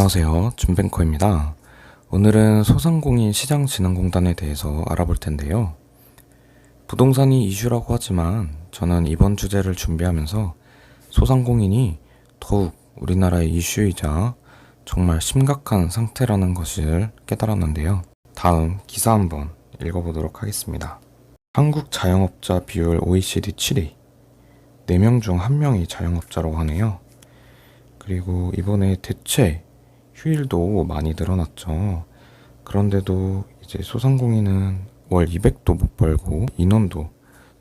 안녕하세요. 준뱅커입니다. 오늘은 소상공인 시장진흥공단에 대해서 알아볼 텐데요. 부동산이 이슈라고 하지만 저는 이번 주제를 준비하면서 소상공인이 더욱 우리나라의 이슈이자 정말 심각한 상태라는 것을 깨달았는데요. 다음 기사 한번 읽어보도록 하겠습니다. 한국 자영업자 비율 OECD 7위. 4명 중 1명이 자영업자라고 하네요. 그리고 이번에 대체 휴일도 많이 늘어났죠. 그런데도 이제 소상공인은 월 200도 못 벌고 인원도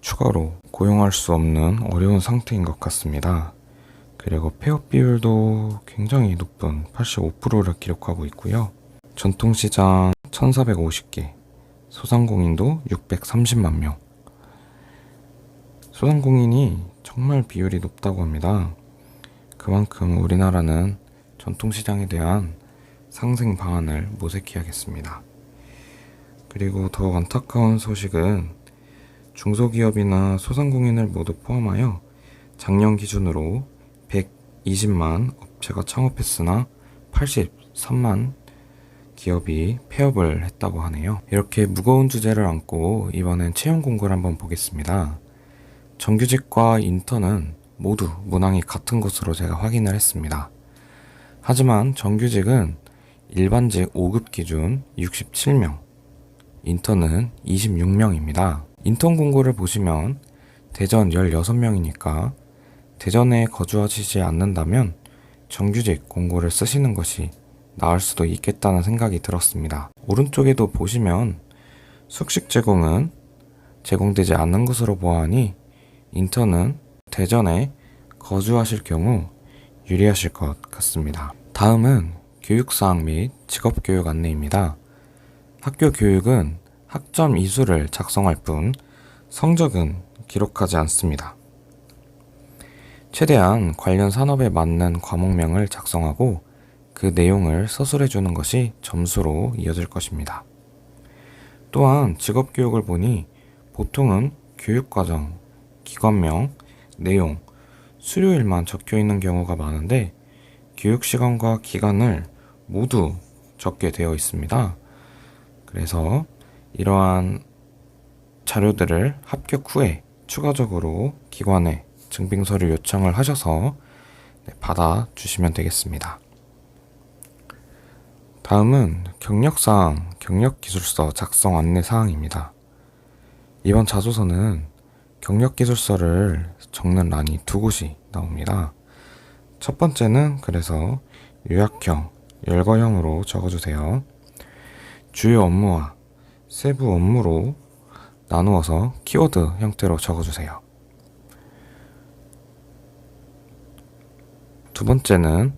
추가로 고용할 수 없는 어려운 상태인 것 같습니다. 그리고 폐업 비율도 굉장히 높은 85%를 기록하고 있고요. 전통시장 1450개, 소상공인도 630만 명. 소상공인이 정말 비율이 높다고 합니다. 그만큼 우리나라는 전통시장에 대한 상생 방안을 모색해야겠습니다. 그리고 더욱 안타까운 소식은 중소기업이나 소상공인을 모두 포함하여 작년 기준으로 120만 업체가 창업했으나 83만 기업이 폐업을 했다고 하네요. 이렇게 무거운 주제를 안고 이번엔 채용 공고를 한번 보겠습니다. 정규직과 인턴은 모두 문항이 같은 것으로 제가 확인을 했습니다. 하지만 정규직은 일반직 5급 기준 67명, 인턴은 26명입니다. 인턴 공고를 보시면 대전 16명이니까 대전에 거주하시지 않는다면 정규직 공고를 쓰시는 것이 나을 수도 있겠다는 생각이 들었습니다. 오른쪽에도 보시면 숙식 제공은 제공되지 않는 것으로 보아하니 인턴은 대전에 거주하실 경우 유리하실 것 같습니다. 다음은 교육사항 및 직업교육 안내입니다. 학교 교육은 학점 이수를 작성할 뿐 성적은 기록하지 않습니다. 최대한 관련 산업에 맞는 과목명을 작성하고 그 내용을 서술해 주는 것이 점수로 이어질 것입니다. 또한 직업교육을 보니 보통은 교육과정, 기관명, 내용, 수료일만 적혀 있는 경우가 많은데 교육 시간과 기간을 모두 적게 되어 있습니다. 그래서 이러한 자료들을 합격 후에 추가적으로 기관에 증빙서류 요청을 하셔서 네, 받아 주시면 되겠습니다. 다음은 경력사항, 경력기술서 작성 안내 사항입니다. 이번 자소서는 경력기술서를 적는 란이 두 곳이 나옵니다. 첫 번째는 그래서 요약형, 열거형으로 적어주세요. 주요 업무와 세부 업무로 나누어서 키워드 형태로 적어주세요. 두 번째는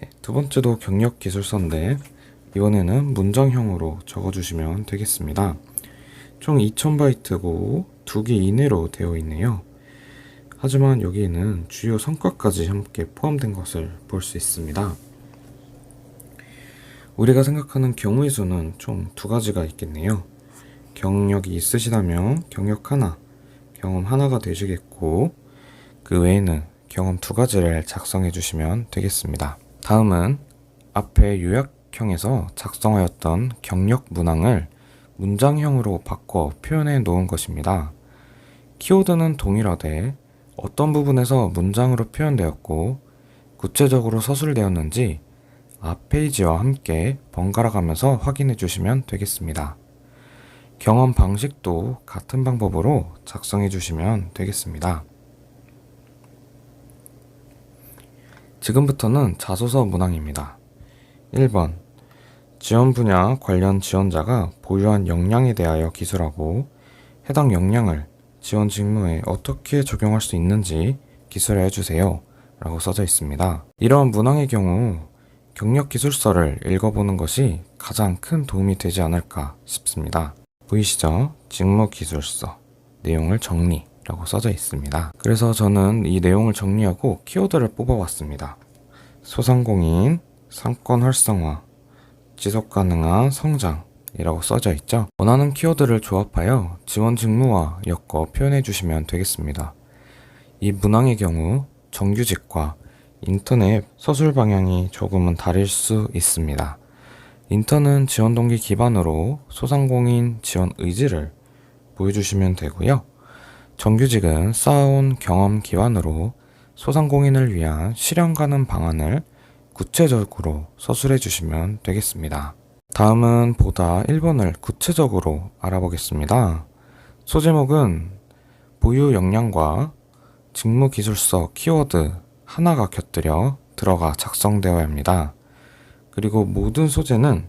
네, 두 번째도 경력 기술서인데 이번에는 문장형으로 적어주시면 되겠습니다. 총 2000바이트고 두개 이내로 되어 있네요. 하지만 여기에는 주요 성과까지 함께 포함된 것을 볼 수 있습니다. 우리가 생각하는 경우의 수는 총 두 가지가 있겠네요. 경력이 있으시다면 경력 하나, 경험 하나가 되시겠고, 그 외에는 경험 두 가지를 작성해 주시면 되겠습니다. 다음은 앞에 요약형에서 작성하였던 경력 문항을 문장형으로 바꿔 표현해 놓은 것입니다. 키워드는 동일하되 어떤 부분에서 문장으로 표현되었고 구체적으로 서술되었는지 앞 페이지와 함께 번갈아 가면서 확인해 주시면 되겠습니다. 경험 방식도 같은 방법으로 작성해 주시면 되겠습니다. 지금부터는 자소서 문항입니다. 1번 지원 분야 관련 지원자가 보유한 역량에 대하여 기술하고 해당 역량을 지원 직무에 어떻게 적용할 수 있는지 기술해 주세요. 라고 써져 있습니다. 이러한 문항의 경우 경력 기술서를 읽어보는 것이 가장 큰 도움이 되지 않을까 싶습니다. 보이시죠? 직무 기술서 내용을 정리라고 써져 있습니다. 그래서 저는 이 내용을 정리하고 키워드를 뽑아왔습니다. 소상공인, 상권 활성화, 지속 가능한 성장 이라고 써져 있죠. 원하는 키워드를 조합하여 지원 직무와 엮어 표현해 주시면 되겠습니다. 이 문항의 경우 정규직과 인턴의 서술 방향이 조금은 다를 수 있습니다. 인턴은 지원 동기 기반으로 소상공인 지원 의지를 보여주시면 되고요. 정규직은 쌓아온 경험 기반으로 소상공인을 위한 실현 가능 방안을 구체적으로 서술해 주시면 되겠습니다. 다음은 보다 1번을 구체적으로 알아보겠습니다. 소제목은 보유 역량과 직무 기술서 키워드 하나가 곁들여 들어가 작성되어야 합니다. 그리고 모든 소재는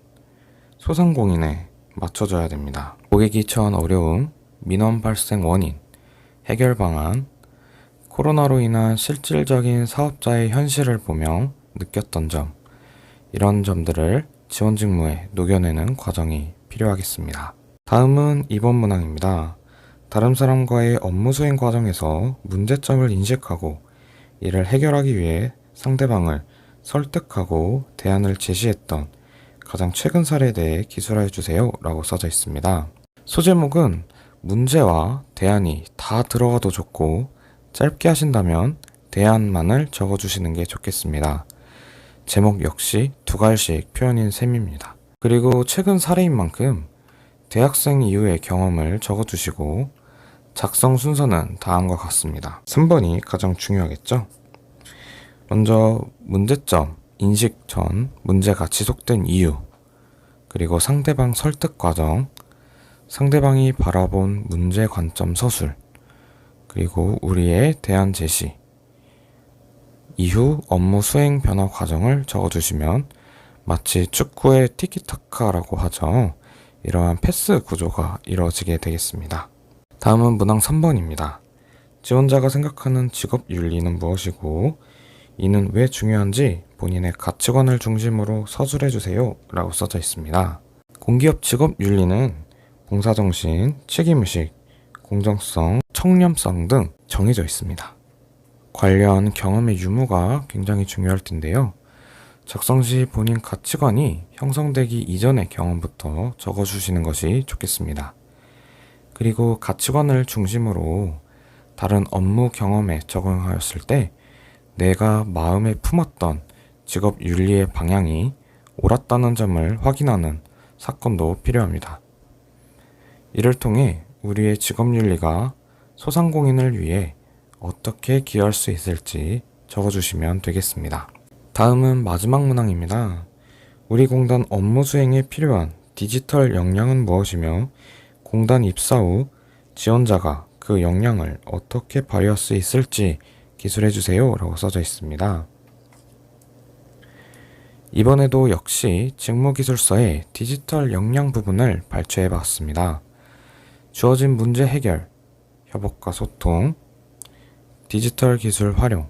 소상공인에 맞춰져야 됩니다. 고객이 처한 어려움, 민원 발생 원인, 해결 방안, 코로나로 인한 실질적인 사업자의 현실을 보며 느꼈던 점, 이런 점들을 지원 직무에 녹여내는 과정이 필요하겠습니다. 다음은 2번 문항입니다. 다른 사람과의 업무 수행 과정에서 문제점을 인식하고 이를 해결하기 위해 상대방을 설득하고 대안을 제시했던 가장 최근 사례에 대해 기술하여 주세요 라고 써져 있습니다. 소제목은 문제와 대안이 다 들어가도 좋고 짧게 하신다면 대안만을 적어주시는 게 좋겠습니다. 제목 역시 두 갈씩 표현인 셈입니다. 그리고 최근 사례인 만큼 대학생 이후의 경험을 적어주시고 작성 순서는 다음과 같습니다. 3번이 가장 중요하겠죠? 먼저 문제점, 인식 전, 문제가 지속된 이유, 그리고 상대방 설득 과정, 상대방이 바라본 문제 관점 서술, 그리고 우리의 대안 제시, 이후 업무 수행 변화 과정을 적어주시면 마치 축구의 티키타카라고 하죠. 이러한 패스 구조가 이루어지게 되겠습니다. 다음은 문항 3번입니다. 지원자가 생각하는 직업 윤리는 무엇이고 이는 왜 중요한지 본인의 가치관을 중심으로 서술해 주세요 라고 써져 있습니다. 공기업 직업 윤리는 봉사정신, 책임의식, 공정성, 청렴성 등 정해져 있습니다. 관련 경험의 유무가 굉장히 중요할 텐데요. 작성 시 본인 가치관이 형성되기 이전의 경험부터 적어주시는 것이 좋겠습니다. 그리고 가치관을 중심으로 다른 업무 경험에 적용하였을 때 내가 마음에 품었던 직업 윤리의 방향이 옳았다는 점을 확인하는 사건도 필요합니다. 이를 통해 우리의 직업 윤리가 소상공인을 위해 어떻게 기여할 수 있을지 적어주시면 되겠습니다. 다음은 마지막 문항입니다. 우리 공단 업무 수행에 필요한 디지털 역량은 무엇이며 공단 입사 후 지원자가 그 역량을 어떻게 발휘할 수 있을지 기술해 주세요 라고 써져 있습니다. 이번에도 역시 직무기술서의 디지털 역량 부분을 발췌해 봤습니다. 주어진 문제 해결, 협업과 소통, 디지털 기술 활용,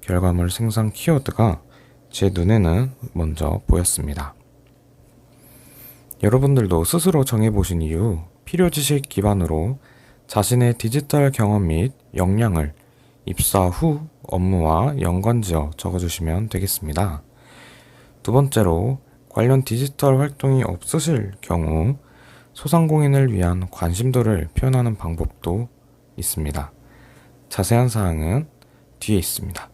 결과물 생산 키워드가 제 눈에는 먼저 보였습니다. 여러분들도 스스로 정해보신 이후 필요 지식 기반으로 자신의 디지털 경험 및 역량을 입사 후 업무와 연관지어 적어주시면 되겠습니다. 두 번째로 관련 디지털 활동이 없으실 경우 소상공인을 위한 관심도를 표현하는 방법도 있습니다. 자세한 사항은 뒤에 있습니다.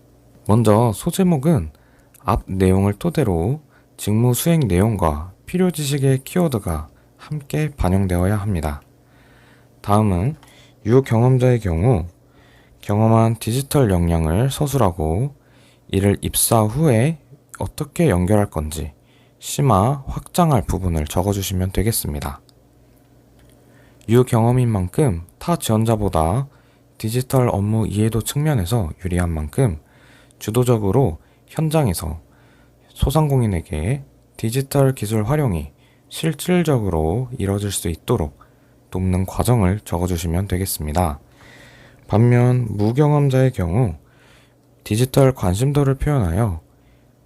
먼저 소제목은 앞 내용을 토대로 직무 수행 내용과 필요 지식의 키워드가 함께 반영되어야 합니다. 다음은 유 경험자의 경우 경험한 디지털 역량을 서술하고 이를 입사 후에 어떻게 연결할 건지 심화 확장할 부분을 적어주시면 되겠습니다. 유 경험인 만큼 타 지원자보다 디지털 업무 이해도 측면에서 유리한 만큼 주도적으로 현장에서 소상공인에게 디지털 기술 활용이 실질적으로 이뤄질 수 있도록 돕는 과정을 적어주시면 되겠습니다. 반면 무경험자의 경우 디지털 관심도를 표현하여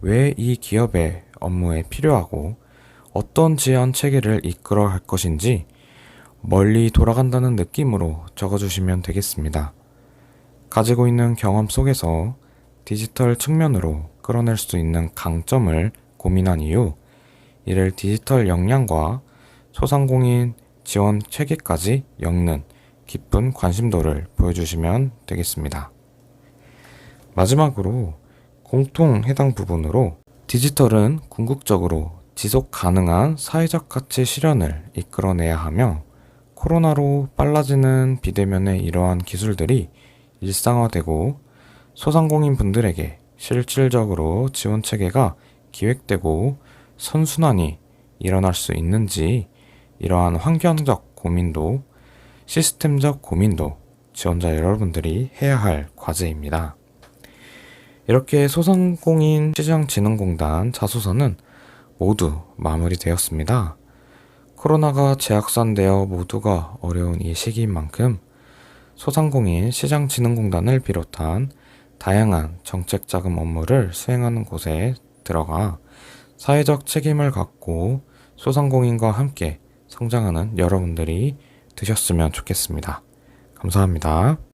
왜 이 기업의 업무에 필요하고 어떤 지원 체계를 이끌어 갈 것인지 멀리 돌아간다는 느낌으로 적어주시면 되겠습니다. 가지고 있는 경험 속에서 디지털 측면으로 끌어낼 수 있는 강점을 고민한 이후 이를 디지털 역량과 소상공인 지원 체계까지 엮는 깊은 관심도를 보여주시면 되겠습니다. 마지막으로 공통 해당 부분으로 디지털은 궁극적으로 지속 가능한 사회적 가치 실현을 이끌어내야 하며 코로나로 빨라지는 비대면의 이러한 기술들이 일상화되고 소상공인 분들에게 실질적으로 지원 체계가 기획되고 선순환이 일어날 수 있는지 이러한 환경적 고민도 시스템적 고민도 지원자 여러분들이 해야 할 과제입니다. 이렇게 소상공인 시장진흥공단 자소서는 모두 마무리되었습니다. 코로나가 재확산되어 모두가 어려운 이 시기인 만큼 소상공인 시장진흥공단을 비롯한 다양한 정책 자금 업무를 수행하는 곳에 들어가 사회적 책임을 갖고 소상공인과 함께 성장하는 여러분들이 되셨으면 좋겠습니다. 감사합니다.